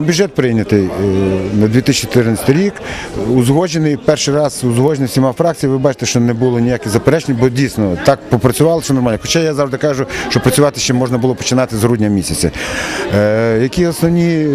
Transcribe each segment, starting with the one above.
Бюджет прийнятий е, на 2014 рік, узгоджений перший раз узгоджений всіма фракціями. Ви бачите, що не було ніяких заперечень, бо дійсно так попрацювали, що нормально. Хоча я завжди кажу, що працювати ще можна було починати з грудня місяця. Е, Які основні е,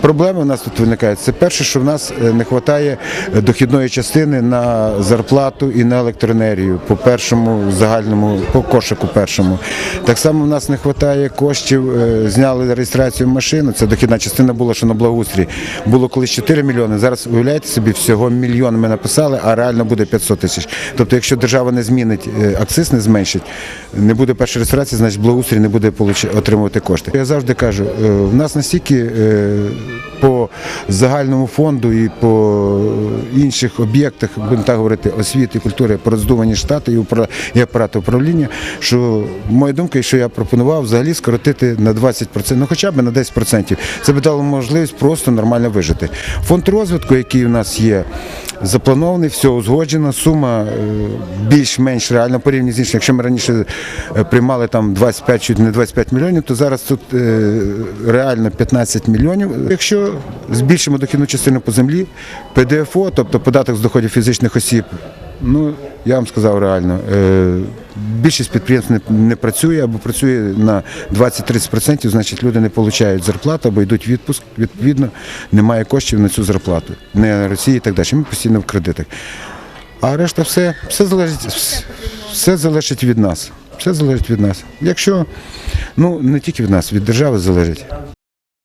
проблеми у нас тут виникають? Це перше, що в нас не вистачає дохідної частини на зарплату і на електроенергію по першому загальному по кошику першому. Так само в нас не вистачає коштів. Зняли реєстрацію машини. Це дохідна частина була, що на благоустрій. Було колись 4 мільйони. Зараз уявляєте собі, всього мільйон ми написали, а реально буде 500 тисяч. Тобто, якщо держава не змінить е, акциз, не зменшить, не буде першої реєстрації, значить благоустрій не буде отримувати кошти. Я завжди кажу, е, в нас настільки е, по загальному фонду і по інших об'єктах, будемо так говорити, освіти, культури, пороздувані штати і, апарати управління, що моя думка, що я пропонував взагалі скоротити на 20%, ну хоча б на 10%. Це би дало можливість просто нормально вижити. Фонд розвитку, який у нас є, запланований, все узгоджено, сума е, більш-менш реальна порівняно з іншими. Якщо ми раніше е, приймали там 25 чуть не 25 мільйонів, то зараз тут е, реально 15 мільйонів. Якщо збільшимо дохідну частину по землі, ПДФО, тобто податок з доходів фізичних осіб, ну я вам сказав реально. е, Більшість підприємств не, працює або працює на 20-30%, значить люди не отримують зарплату або йдуть відпуск. Відповідно, немає коштів на цю зарплату. Не на Росії і так далі. Ми постійно в кредитах. А решта все, все залежить, все залежить від нас. Все залежить від нас. Якщо, ну не тільки від нас, від держави залежить.